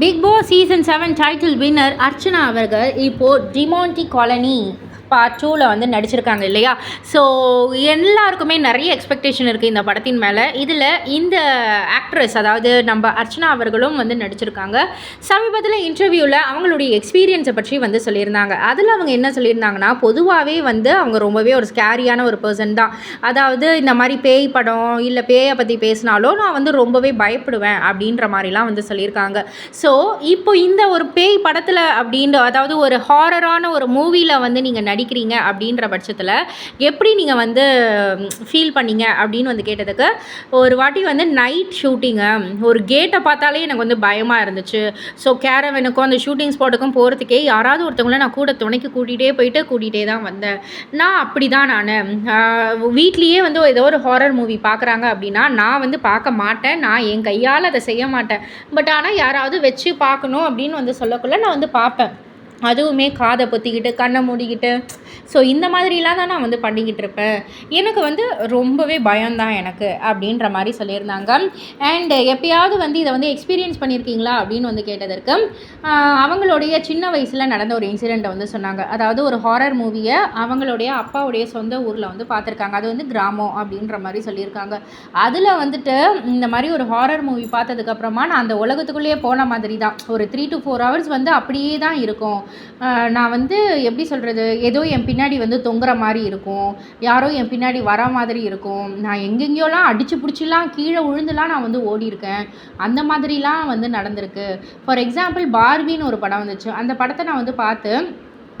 Bigg Boss season seven title winner Archana அவர்கள் இப்போது Demonte colony. Part டூவில் வந்து நடிச்சிருக்காங்க இல்லையா? ஸோ எல்லாருக்குமே நிறைய எக்ஸ்பெக்டேஷன் இருக்குது இந்த படத்தின் மேலே. இதில் இந்த ஆக்ட்ரஸ் அதாவது நம்ம அர்ச்சனா அவர்களும் வந்து நடிச்சிருக்காங்க. சமீபத்தில் இன்டர்வியூவில் அவங்களுடைய எக்ஸ்பீரியன்ஸை பற்றி வந்து சொல்லியிருந்தாங்க. அதில் அவங்க என்ன சொல்லியிருந்தாங்கன்னா பொதுவாகவே வந்து அவங்க ரொம்பவே ஒரு ஸ்கேரியான ஒரு பர்சன் தான். அதாவது இந்த மாதிரி பேய் படம் இல்லை பேயை பற்றி பேசினாலும் நான் வந்து ரொம்பவே பயப்படுவேன் அப்படின்ற மாதிரிலாம் வந்து சொல்லியிருக்காங்க. ஸோ இப்போ இந்த ஒரு பேய் படத்தில் அப்படின்ற அதாவது ஒரு ஹாரரான ஒரு மூவியில் வந்து நீங்கள் நடி நடிக்கிறீங்க அப்படின்ற பட்சத்தில் எப்படி நீங்கள் வந்து ஃபீல் பண்ணீங்க அப்படின்னு வந்து கேட்டதுக்கு ஒரு வாட்டி வந்து நைட் ஷூட்டிங்கு ஒரு கேட்டை பார்த்தாலே எனக்கு வந்து பயமாக இருந்துச்சு. ஸோ கேரவனுக்கும் அந்த ஷூட்டிங் ஸ்பாட்டுக்கும் போகிறதுக்கே யாராவது ஒருத்தவங்கள நான் கூட துணைக்கு கூட்டிகிட்டே போயிட்டு கூட்டிகிட்டே தான் வந்தேன். நான் அப்படி தான் நான் வீட்லேயே வந்து ஏதோ ஒரு ஹாரர் மூவி பார்க்குறாங்க அப்படின்னா நான் வந்து பார்க்க மாட்டேன். நான் என் கையால் அதை செய்ய மாட்டேன். பட் ஆனால் யாராவது வச்சு பார்க்கணும் அப்படின்னு வந்து சொல்லக்குள்ளே நான் வந்து பார்ப்பேன். அதுவுமே காதை பொத்திக்கிட்டு கண்ணை மூடிக்கிட்டு. ஸோ இந்த மாதிரிலாம் தான் நான் வந்து பண்ணிக்கிட்டு இருப்பேன். எனக்கு வந்து ரொம்பவே பயம்தான் எனக்கு அப்படின்ற மாதிரி சொல்லியிருந்தாங்க. அண்ட் எப்பயாவது வந்து இதை வந்து எக்ஸ்பீரியன்ஸ் பண்ணியிருக்கீங்களா அப்படின்னு வந்து கேட்டதற்கு அவங்களுடைய சின்ன வயசில் நடந்த ஒரு இன்சிடெண்ட்டை வந்து சொன்னாங்க. அதாவது ஒரு ஹாரர் மூவியை அவங்களுடைய அப்பாவுடைய சொந்த ஊரில் வந்து பார்த்துருக்காங்க. அது வந்து கிராமம் அப்படின்ற மாதிரி சொல்லியிருக்காங்க. அதில் வந்துட்டு இந்த மாதிரி ஒரு ஹாரர் மூவி பார்த்ததுக்கப்புறமா நான் அந்த உலகத்துக்குள்ளேயே போன மாதிரி தான் ஒரு த்ரீ டு ஃபோர் ஹவர்ஸ் வந்து அப்படியே தான் இருக்கும். நான் வந்து எப்படி சொல்கிறது ஏதோ என் பின்னாடி வந்து தொங்குற மாதிரி இருக்கும். யாரோ என் பின்னாடி வர மாதிரி இருக்கும். நான் எங்கெங்கேயோலாம் அடிச்சு பிடிச்சிலாம் கீழே விழுந்துலாம் நான் வந்து ஓடியிருக்கேன். அந்த மாதிரிலாம் வந்து நடந்திருக்கு. ஃபார் எக்ஸாம்பிள் பார்பின்னு ஒரு படம் வந்துச்சு. அந்த படத்தை நான் வந்து பார்த்து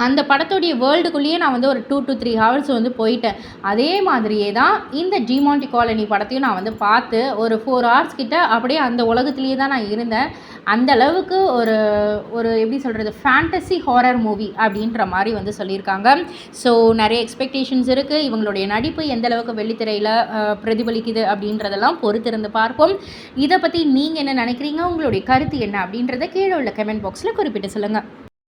அந்த படத்துடைய வேர்ல்டுக்குள்ளேயே நான் வந்து ஒரு டூ டு த்ரீ ஹவர்ஸ் வந்து போயிட்டேன். அதே மாதிரியே தான் இந்த ஜிமாண்டி காலனி படத்தையும் நான் வந்து பார்த்து ஒரு ஃபோர் ஹவர்ஸ் கிட்ட அப்படியே அந்த உலகத்துலேயே தான் நான் இருந்தேன். அந்த அளவுக்கு ஒரு ஒரு எப்படி சொல்கிறது ஃபேண்டசி ஹாரர் மூவி அப்படின்ற மாதிரி வந்து சொல்லியிருக்காங்க. ஸோ நிறைய எக்ஸ்பெக்டேஷன்ஸ் இருக்குது இவங்களுடைய நடிப்பு எந்த அளவுக்கு வெள்ளித்திரையில் பிரதிபலிக்குது அப்படின்றதெல்லாம் பொறுத்திருந்து பார்ப்போம். இதை பற்றி நீங்கள் என்ன நினைக்கிறீங்க? உங்களுடைய கருத்து என்ன அப்படின்றத கீழே உள்ள கமெண்ட் பாக்ஸில் குறிப்பிட்டு சொல்லுங்கள்